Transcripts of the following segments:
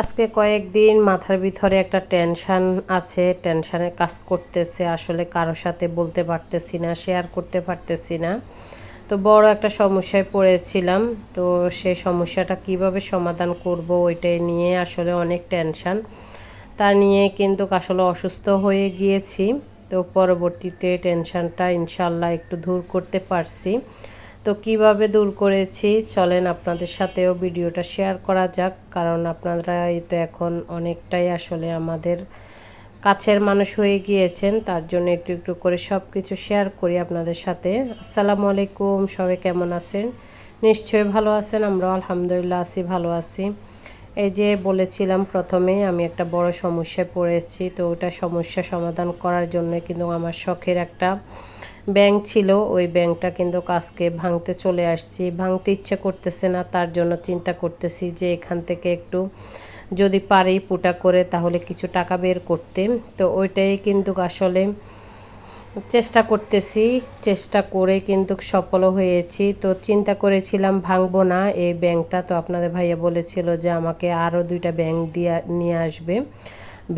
আজকে কয়েকদিন মাথার ভিতরে একটা টেনশান আছে টেনশানে কাজ করতেছে, আসলে কারোর সাথে বলতে পারতেছি না শেয়ার করতে পারতেছি না। তো বড় একটা সমস্যায় পড়েছিলাম, তো সেই সমস্যাটা কীভাবে সমাধান করব ওইটাই নিয়ে আসলে অনেক টেনশান তা নিয়ে কিন্তু আসলে অসুস্থ হয়ে গিয়েছি, তো পরবর্তীতে টেনশানটা ইনশাল্লাহ একটু দূর করতে পারছি। তো কীভাবে দূর করেছি? চলেন আপনাদের সাথেও ভিডিওটা শেয়ার করা যাক, কারণ আপনারা এই তো এখন অনেকটাই আসলে আমাদের কাছের মানুষ হয়ে গিয়েছেন, তার জন্য একটু একটু করে সব কিছু শেয়ার করি আপনাদের সাথে। আসসালামু আলাইকুম, সবাই কেমন আছেন? নিশ্চয়ই ভালো আছেন আমরা আলহামদুলিল্লাহ আছি, ভালো আছি। এই যে বলেছিলাম প্রথমে আমি একটা বড় সমস্যায় পড়েছি, তো ওটা সমস্যা সমাধান করার জন্য কিন্তু আমার শখের একটা ব্যাংক ছিল, ওই ব্যাংকটা কিন্তু কাজকে ভাঙতে চলে আসছি। ভাঙতে ইচ্ছে করতেছে না, তার জন্য চিন্তা করতেছি যে এখান থেকে একটু যদি পারি পুটা করে তাহলে কিছু টাকা বের করতে। তো ওইটাই কিন্তু আসলে চেষ্টা করতেছি, চেষ্টা করে কিন্তু সফলও হয়েছি। তো চিন্তা করেছিলাম, ভাঙবো না এই ব্যাংকটা। তো আপনাদের ভাইয়া বলেছিল যে আমাকে আরও দুইটা ব্যাংক দিয়ে, নিয়ে আসবে।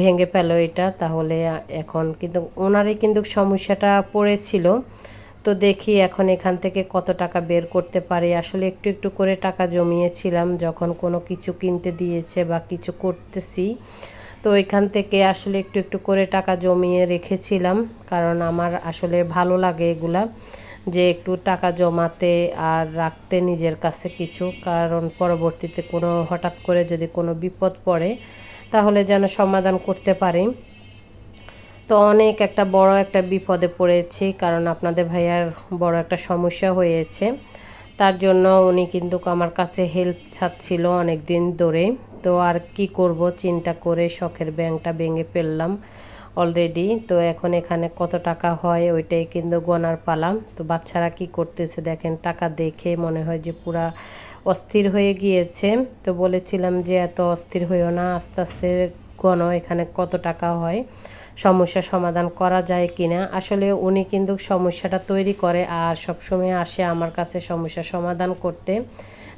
ভেঙে ফেলো এটা, তাহলে এখন কিন্তু ওনারই কিন্তু সমস্যাটা পড়েছিল। তো দেখি এখন এখান থেকে কত টাকা বের করতে পারি। আসলে একটু একটু করে টাকা জমিয়েছিলাম, যখন কোনো কিছু কিনতে দিয়েছে বা কিছু করতেছি। তো এখান থেকে আসলে একটু একটু করে টাকা জমিয়ে রেখেছিলাম, কারণ আমার আসলে ভালো লাগে এগুলা, যে একটু টাকা জমাতে আর রাখতে নিজের কাছে কিছু, কারণ পরবর্তীতে কোনো হঠাৎ করে যদি কোনো বিপদ পড়ে তাহলে যেন সমাধান করতে পারি। তো অনেক একটা বড় একটা বিপদে পড়েছি, কারণ আপনাদের ভাইয়ার বড় একটা সমস্যা হয়েছে। তার জন্য উনি কিন্তু আমার কাছে হেল্প ছাড়ছিল অনেক দিন ধরে। তো আর কি করব, চিন্তা করে শখের ব্যাংকটা ভেঙে ফেললাম। অলরেডি তো এখন এখানে কত টাকা হয় ওইটাই কিন্তু গনার পালাম তো বাচ্চারা কি করতেছে দেখেন, টাকা দেখে মনে হয় যে পুরা অস্থির হয়ে গিয়েছে। তো বলেছিলাম যে এত অস্থির হইও না, আস্তে আস্তে গণ এখানে কত টাকা হয়, সমস্যা সমাধান করা যায় কিনা। আসলে উনি কিন্তু সমস্যাটা তৈরি করে আর সবসময় আসে আমার কাছে সমস্যা সমাধান করতে।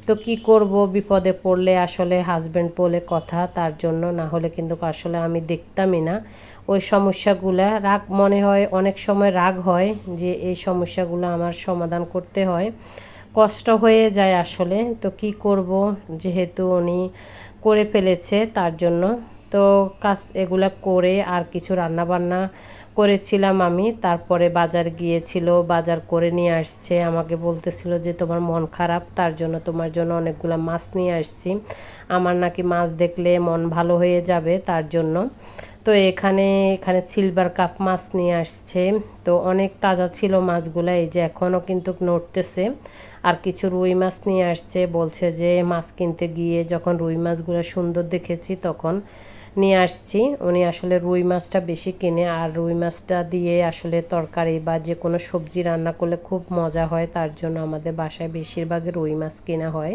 তো কি করব? বিপদে পড়লে আসলে হাজব্যান্ড বলে কথা, তার জন্য না হলে কিন্তু আসলে আমি দেখতামই না। ওই সমস্যাগুলো রাগ, মনে হয় অনেক সময় রাগ হয় যে এই সমস্যাগুলো আমার সমাধান করতে হয়। কষ্ট হয়ে যায় আসলে, তো কি করব? যেহেতু উনি করে ফেলেছে, তার জন্য তো কাজ এগুলা করে আর কিছু রান্না বান্না করেছিলাম আমি। তারপরে বাজার গিয়েছিল, বাজার করে নিয়ে আসছে। আমাকে বলতেছিল যে তোমার মন খারাপ, তার জন্য তোমার জন্য অনেকগুলো মাছ নিয়ে আসছি। আমার নাকি মাছ দেখলে মন ভালো হয়ে যাবে তার জন্য। তো এখানে এখানে সিলভার কাপ মাছ নিয়ে আসছে। তো অনেক তাজা ছিল মাছগুলো, এই যে এখনও কিন্তু নড়তেছে। আর কিছু রুই মাছ নিয়ে আসছে, বলছে যে মাছ কিনতে গিয়ে যখন রুই মাছগুলো সুন্দর দেখেছি তখন নিয়ে আসছি। উনি আসলে রুই মাছটা বেশি কিনে আর রুই মাছটা দিয়ে আসলে তরকারি বা যে কোনো সবজি রান্না করলে খুব মজা হয়, তার জন্য আমাদের বাসায় বেশিরভাগই রুই মাছ কেনা হয়।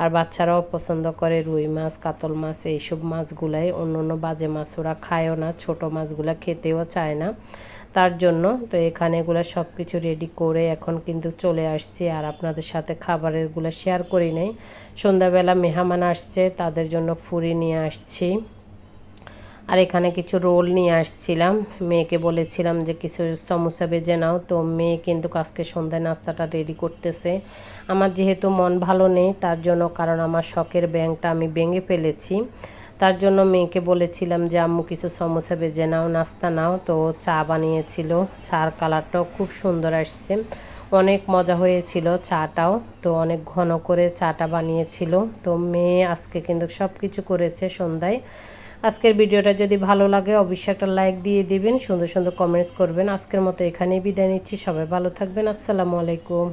আর বাচ্চারাও পছন্দ করে রুই মাছ, কাতল মাছ, এইসব মাছগুলাই। অন্য অন্য বাজে মাছ ওরা খায়ও না, ছোট মাছগুলা খেতেও চায় না। তার জন্য তো এখানে এগুলো সব কিছু রেডি করে এখন কিন্তু চলে আসছি। আর আপনাদের সাথে খাবারেরগুলো শেয়ার করি নেই। সন্ধ্যাবেলা মেহমান আসছে, তাদের জন্য ফুরি নিয়ে আসছি। আর এখানে কিছু রোল নিয়ে আসছিলাম। মেয়েকে বলেছিলাম যে, কিছু সমস্যা বেজে নাও। তো মেয়ে কিন্তু আজকে সন্ধ্যায় নাস্তাটা রেডি করতেছে। আমার যেহেতু মন ভালো নেই, তার জন্য, কারণ আমার শখের ব্যাংকটা আমি ভেঙে ফেলেছি। তার জন্য মেয়েকে বলেছিলাম যে, আম্মু, কিছু সমস্যা বেজে নাও, নাস্তা নাও। তো চা বানিয়েছিল। চার কালারটাও খুব সুন্দর আসছে। অনেক মজা হয়েছিল চাটাও। তো অনেক ঘন করে চাটা বানিয়েছিল। তো মেয়ে আজকে কিন্তু সব কিছু করেছে সন্ধ্যায়। আজকের ভিডিওটা যদি ভালো লাগে, অবশ্যই একটা লাইক দিয়ে দিবেন, সুন্দর সুন্দর কমেন্টস করবেন। আজকের মতো এখানেই বিদায় নিচ্ছি, সবাই ভালো থাকবেন, আসসালামু আলাইকুম।